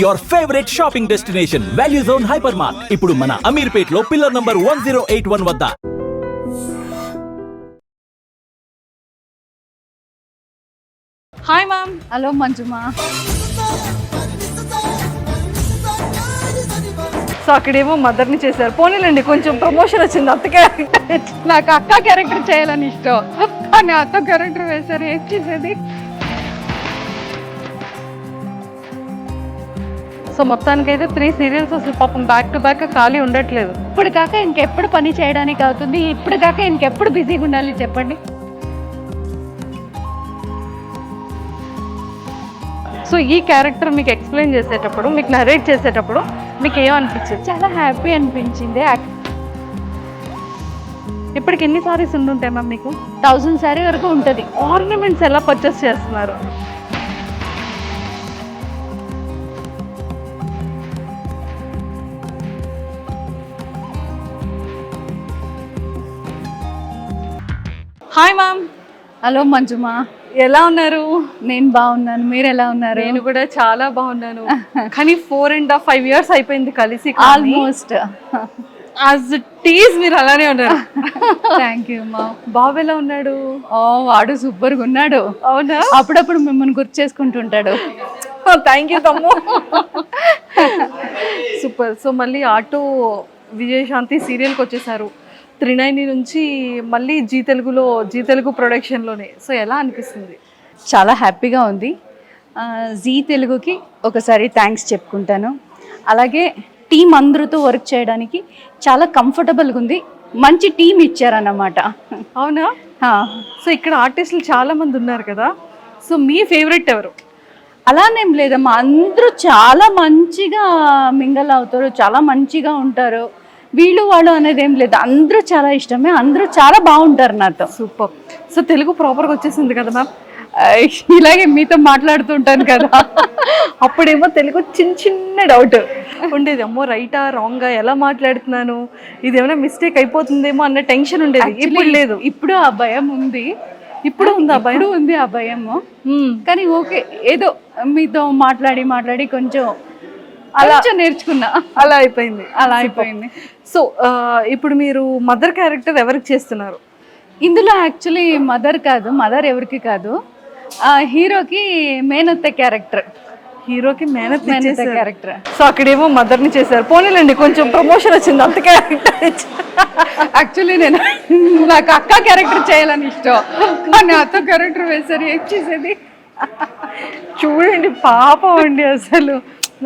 Your favourite shopping destination value zone hyper mart ఇప్పుడు మన అమీర్పేట్లో pillar number one zero eight one వద్ద. Hi ma'am hello మంజుమా so అక్కడేమో మదర్ని చేశారు. పోనీలండి కొంచెం ప్రమోషన్ వచ్చింది. అత్తకే నాకు అక్క క్యారెక్టర్ చేయాలని ఇష్టం. కానీ అత్త క్యారెక్టర్ వేశారు. ఏం చేసేది? సో మొత్తానికైతే త్రీ సీరియల్స్ అసలు పాపం బ్యాక్ టు బ్యాక్ ఖాళీ ఉండట్లేదు. ఇప్పుడు కాక ఇంకెప్పుడు పని చేయడానికి అవుతుంది. ఇప్పుడు కాక ఇంకెప్పుడు బిజీగా ఉండాలి చెప్పండి. సో ఈ క్యారెక్టర్ మీకు ఎక్స్ప్లెయిన్ చేసేటప్పుడు మీకు నరేట్ చేసేటప్పుడు మీకు ఏమనిపించింది చాలా హ్యాపీ అనిపించింది. ఇప్పటికి ఎన్ని సారీస్ ఉండుంటాయి మ్యామ్ మీకు? థౌజండ్ సారీ వరకు ఉంటుంది. ఆర్నమెంట్స్ ఎలా పర్చేస్ చేస్తున్నారు? హాయ్ మ్యామ్ హలో మంజుమా ఎలా ఉన్నారు? నేను బాగున్నాను. మీరు ఎలా ఉన్నారు? నేను కూడా చాలా బాగున్నాను. కానీ four and half five years అయిపోయింది కలిసి ఆల్మోస్ట్ యాజ్ టీజ్ మీరు అలానే ఉన్నారు. థ్యాంక్ యూ మా బాబు ఎలా ఉన్నాడు? ఓ వాడు సూపర్గా ఉన్నాడు. అవునా? అప్పుడప్పుడు మిమ్మల్ని గుర్తు చేసుకుంటుంటాడు. Thank you thumb. Super so మళ్ళీ ఆటో విజయశాంతి సీరియల్కి వచ్చేసారు. త్రినైని నుంచి మళ్ళీ జీ తెలుగులో జీ తెలుగు ప్రొడక్షన్లోనే. సో ఎలా అనిపిస్తుంది? చాలా హ్యాపీగా ఉంది. జీ తెలుగుకి ఒకసారి థ్యాంక్స్ చెప్పుకుంటాను. అలాగే టీం అందరితో వర్క్ చేయడానికి చాలా కంఫర్టబుల్గా ఉంది. మంచి టీం ఇచ్చారన్నమాట. అవునా? సో ఇక్కడ ఆర్టిస్టులు చాలా మంది ఉన్నారు కదా. సో మీ ఫేవరెట్ ఎవరు? అలానేం లేదమ్మా. అందరూ చాలా మంచిగా మింగల్ అవుతారు చాలా మంచిగా ఉంటారు. వీళ్ళు వాళ్ళు అనేది ఏం లేదు. అందరూ చాలా ఇష్టమే. అందరూ చాలా బాగుంటారు నాతో. సూపర్. సో తెలుగు ప్రాపర్గా వచ్చేసింది కదా మ్యామ్? ఆ, ఇలాగే మీతో మాట్లాడుతుంటాను కదా. అప్పుడేమో తెలుగు చిన్న చిన్న డౌట్ ఉండేది అమ్మో రైటా రాంగా ఎలా మాట్లాడుతున్నాను? ఇది ఏమైనా మిస్టేక్ అయిపోతుందేమో అన్న టెన్షన్ ఉండేది. ఇప్పుడు లేదు. ఇప్పుడు ఆ భయం ఉంది. ఇప్పుడు ఉందా భయం ఇప్పుడు ఉంది ఆ భయము. కానీ ఓకే ఏదో మీతో మాట్లాడి మాట్లాడి కొంచెం కొంచెం నేర్చుకున్నా. అలా అయిపోయింది. అలా అయిపోయింది. సో ఇప్పుడు మీరు మదర్ క్యారెక్టర్ ఎవరికి చేస్తున్నారు? ఇందులో యాక్చువల్లీ మదర్ కాదు మదర్ ఎవరికి కాదు ఆ హీరోకి మేనత్త క్యారెక్టర్. హీరోకి మేనత్ మేనత్త క్యారెక్టర్. సో అక్కడేమో మదర్ని చేశారు. పోనీలండి కొంచెం ప్రమోషన్ వచ్చింది అంత క్యారెక్టర్ యాక్చువల్లీ నేను నాకు అక్క క్యారెక్టర్ చేయాలని ఇష్టం. కానీ అత్త క్యారెక్టర్ వేశారు ఏం చేసేది? చూడండి పాపం అండి అసలు.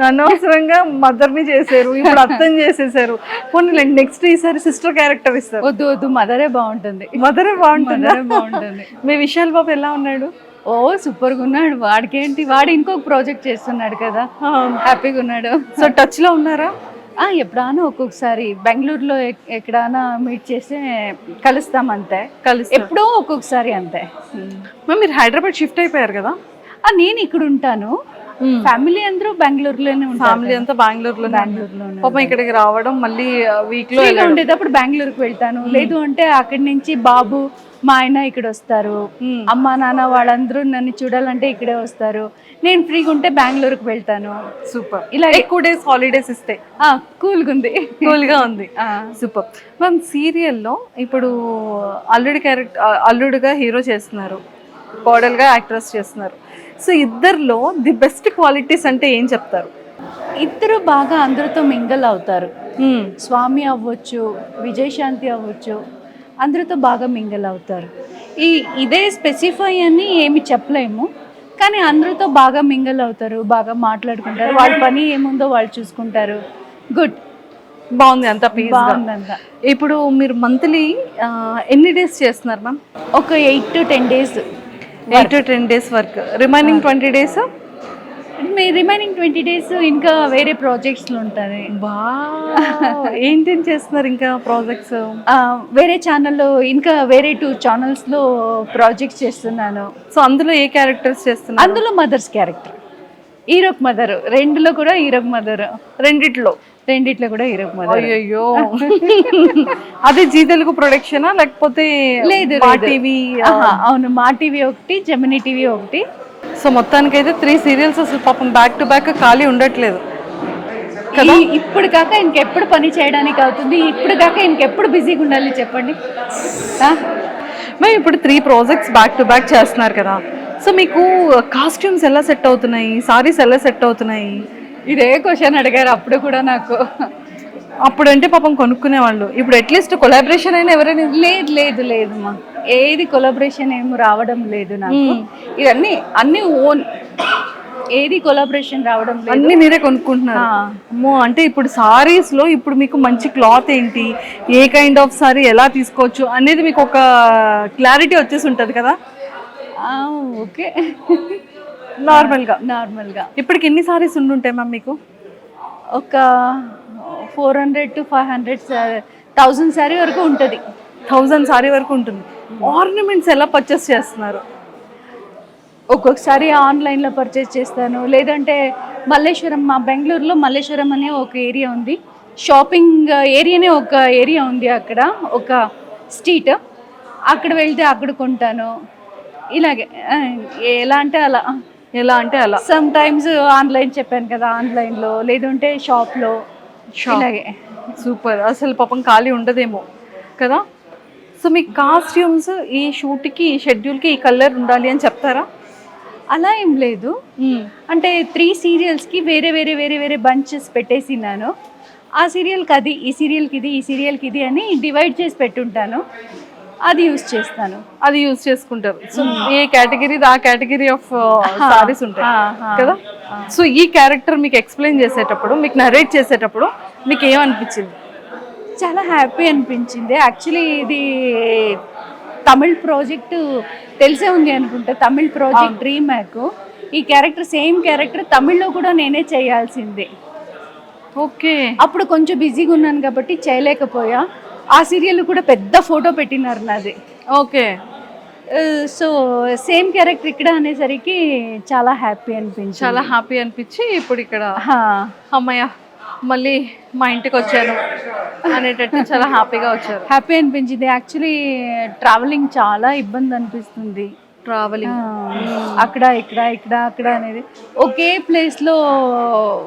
అనవసరంగా మదర్ని చేశారు ఇప్పుడు అర్థం చేసేసారు. పోనీలండి నెక్స్ట్ ఈసారి సిస్టర్ క్యారెక్టర్ ఇస్తారు. వద్దు వద్దు మదరే బాగుంటుంది. మదరే బాగుంటుంది? బాగుంటుంది. మీ విశాల్ బాబు ఎలా ఉన్నాడు? ఓ సూపర్గా ఉన్నాడు. వాడికేంటి? వాడు ఇంకొక ప్రాజెక్ట్ చేస్తున్నాడు కదా. హ్యాపీగా ఉన్నాడు. సో టచ్లో ఉన్నారా? ఆ, ఎప్పుడైనా ఒక్కొక్కసారి బెంగళూరులో ఎక్- ఎక్కడైనా మీట్ చేస్తే కలుస్తాం అంతే. కలిసి ఎప్పుడో ఒక్కొక్కసారి అంతే. మీరు హైదరాబాద్ షిఫ్ట్ అయిపోయారు కదా? నేను ఇక్కడ ఉంటాను. ఫ్యామిలీ అందరూ బెంగళూరులోనే ఉంటారు ఫ్యామిలీ అంతా బెంగళూరులో బెంగళూరులోనే పాపం ఇక్కడికి రావడం మళ్ళీ వీక్లో ఉండేటప్పుడు బెంగళూరుకి వెళ్తాను. లేదు అంటే అక్కడి నుంచి బాబు మా ఆయన ఇక్కడ వస్తారు. అమ్మ నాన్న వాళ్ళందరూ నన్ను చూడాలంటే ఇక్కడే వస్తారు. నేను ఫ్రీగా ఉంటే బెంగళూరుకి వెళ్తాను. సూపర్ ఇలా ఎక్కువ డేస్ హాలిడేస్ ఇస్తే. కూల్గా ఉంది. కూల్గా ఉంది. ఆ. సూపర్ మ్యామ్ సీరియల్లో ఇప్పుడు అల్లుడి క్యారెక్టర్ అల్లుడుగా హీరో చేస్తున్నారు. కోడలుగా యాక్ట్రెస్ చేస్తున్నారు. సో ఇద్దరిలో ది బెస్ట్ క్వాలిటీస్ అంటే ఏం చెప్తారు? ఇద్దరు బాగా అందరితో మింగల్ అవుతారు. స్వామి అవ్వచ్చు విజయశాంతి అవ్వచ్చు అందరితో బాగా మింగల్ అవుతారు. ఈ ఇదే స్పెసిఫై అని ఏమి చెప్పలేము కానీ అందరితో బాగా మింగల్ అవుతారు బాగా మాట్లాడుకుంటారు. వాళ్ళ పని ఏముందో వాళ్ళు చూసుకుంటారు. గుడ్. బాగుంది అంత బాగుందంతా. ఇప్పుడు మీరు మంత్లీ ఎన్ని డేస్ చేస్తున్నారు మ్యామ్? ఒక eight to ten days. Eight to ten days work remaining twenty days me remaining twenty days ఇంకా వేరే ప్రాజెక్ట్స్లో ఉంటుంది బా ఏంటేం చేస్తున్నారు ఇంకా ప్రాజెక్ట్స్ వేరే ఛానల్లో ఇంకా వేరే టూ ఛానల్స్లో ప్రాజెక్ట్స్ చేస్తున్నాను. సో అందులో ఏ క్యారెక్టర్స్ చేస్తున్నారు? అందులో మదర్స్ క్యారెక్టర్ హీరోక్ మదర్ రెండులో కూడా హీరోక్ మదర్ రెండిట్లో. రెండిట్లో కూడా మదర్. అయ్యో అదే జీ తెలుగు ప్రొడక్షనా? లేకపోతే లేదు మా. టీవీ అవును మా టీవీ ఒకటి జమినీ టీవీ ఒకటి. సో మొత్తానికైతే త్రీ సీరియల్స్ అసలు పాపం బ్యాక్ టు బ్యాక్ ఖాళీ ఉండట్లేదు. ఇప్పుడు కాక ఇంకెప్పుడు పని చేయడానికి అవుతుంది? ఇప్పుడు కాక ఇంకెప్పుడు బిజీగా ఉండాలి చెప్పండి? మేము ఇప్పుడు three projects back to back చేస్తున్నారు కదా. సో మీకు కాస్ట్యూమ్స్ ఎలా సెట్ అవుతున్నాయి? సారీస్ ఎలా సెట్ అవుతున్నాయి? ఇదే క్వశ్చన్ అడిగారు అప్పుడు కూడా నాకు. అప్పుడంటే పాపం కొనుక్కునే వాళ్ళు ఇప్పుడు అట్లీస్ట్ కొలాబరేషన్ అయినా ఎవరైనా లేదు లేదు లేదు మా. ఏది కొలాబరేషన్ ఏం రావడం లేదు నాకు. ఇవన్నీ అన్ని ఓన్. ఏది కొలాబరేషన్ రావడం లేదు. అన్ని మీరే కొనుక్కుంటున్నారు. అమ్మో అంటే ఇప్పుడు సారీస్లో ఇప్పుడు మీకు మంచి క్లాత్ ఏంటి? ఏ కైండ్ ఆఫ్ సారీ ఎలా తీసుకోవచ్చు? అనేది మీకు ఒక క్లారిటీ వచ్చేసి ఉంటది కదా? ఓకే. నార్మల్గా నార్మల్గా ఇప్పటికి ఎన్ని సారీస్ ఉండుంటాయి మ్యామ్ మీకు? ఒక four hundred to five hundred thousand sari వరకు ఉంటుంది. థౌజండ్ సారీ వరకు ఉంటుంది. ఆర్నమెంట్స్ ఎలా పర్చేస్ చేస్తున్నారు? ఒక్కొక్కసారి ఆన్లైన్లో పర్చేస్ చేస్తాను. లేదంటే మల్లేశ్వరం మా బెంగళూరులో మల్లేశ్వరం అనే ఒక ఏరియా ఉంది. షాపింగ్ ఏరియానే ఒక ఏరియా ఉంది అక్కడ. ఒక స్ట్రీట్ అక్కడ వెళ్తే అక్కడ కొంటాను. ఇలాగే ఎలా అంటే అలా. ఎలా అంటే అలా. సమ్ టైమ్స్ ఆన్లైన్ చెప్పాను కదా ఆన్లైన్లో లేదంటే షాప్లో ఇలాగే. సూపర్ అసలు పాపం ఖాళీ ఉండదేమో కదా? సో మీ కాస్ట్యూమ్స్ ఈ షూట్కి ఈ షెడ్యూల్కి ఈ కలర్ ఉండాలి అని చెప్తారా? అలా ఏం లేదు. అంటే త్రీ సీరియల్స్కి వేరే వేరే వేరే వేరే బంచెస్ పెట్టేసినాను ఆ సీరియల్కి అది ఈ సీరియల్కి ఇది ఈ సీరియల్కి ఇది అని డివైడ్ చేసి పెట్టుంటాను. అది యూస్ చేస్తాను. అది యూజ్ చేసుకుంటారు. సో ఏ కేటగిరీ ఆ కేటగిరీ ఆఫ్ సారీస్ ఉంటాయి. కదా? సో ఈ క్యారెక్టర్ మీకు ఎక్స్ప్లెయిన్ చేసేటప్పుడు మీకు నరేట్ చేసేటప్పుడు మీకు ఏమనిపించింది? చాలా హ్యాపీ అనిపించింది. యాక్చువల్లీ ఇది తమిళ్ ప్రాజెక్ట్ తెలిసే ఉంది అనుకుంటా. తమిళ్ ప్రాజెక్ట్ డ్రీమ్ మ్యాక్ ఈ క్యారెక్టర్ సేమ్ క్యారెక్టర్ తమిళ్ళో కూడా నేనే చేయాల్సిందే. ఓకే. అప్పుడు కొంచెం బిజీగా ఉన్నాను కాబట్టి చేయలేకపోయా. ఆ సీరియల్ కూడా పెద్ద ఫోటో పెట్టినారు నాది. ఓకే. సో సేమ్ క్యారెక్టర్ ఇక్కడ అనేసరికి చాలా హ్యాపీ అనిపించింది. చాలా హ్యాపీ అనిపించి ఇప్పుడు ఇక్కడ. అమ్మయ్య మళ్ళీ మా ఇంటికి వచ్చాను అనేటట్టు చాలా హ్యాపీగా వచ్చారు. హ్యాపీ అనిపించింది. యాక్చువల్లీ ట్రావెలింగ్ చాలా ఇబ్బంది అనిపిస్తుంది. ట్రావెలింగ్ అక్కడ ఇక్కడ ఇక్కడ అక్కడ అనేది ఒకే ప్లేస్లో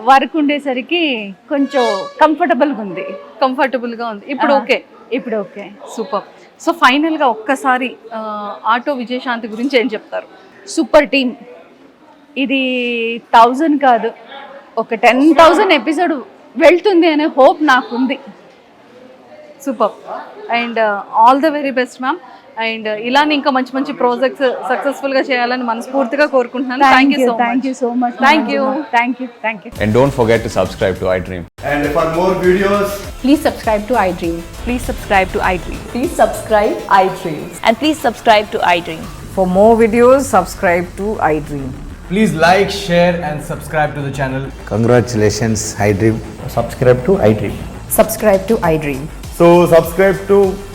వర్క్ ఉండేసరికి కొంచెం కంఫర్టబుల్గా ఉంది. కంఫర్టబుల్గా ఉంది. ఇప్పుడు ఓకే. ఇప్పుడు ఓకే. సూపర్ సో ఫైనల్గా ఒక్కసారి ఆటో విజయశాంతి గురించి ఏం చెప్తారు? సూపర్ టీమ్ ఇది థౌజండ్ కాదు. ఒక టెన్ థౌజండ్ ఎపిసోడ్ వెళ్తుంది అనే హోప్ నాకుంది super and all the very best ma'am and ఇలానే ఇంకా మంచి మంచి ప్రాజెక్ట్స్ సక్సెస్ఫుల్గా చేయాలని మనస్ఫూర్తిగా కోరుకుంటున్నాను thank you so thank you so much Thank you. Thank you thank you And don't forget to subscribe to iDream. And for more videos, Please subscribe to iDream. Please subscribe to iDream. Please subscribe iDream. And please subscribe to iDream. For more videos, subscribe to iDream. Please like, share, and subscribe to the channel. Congratulations, iDream. Subscribe to iDream. Subscribe to iDream. so subscribe to iDream Media. I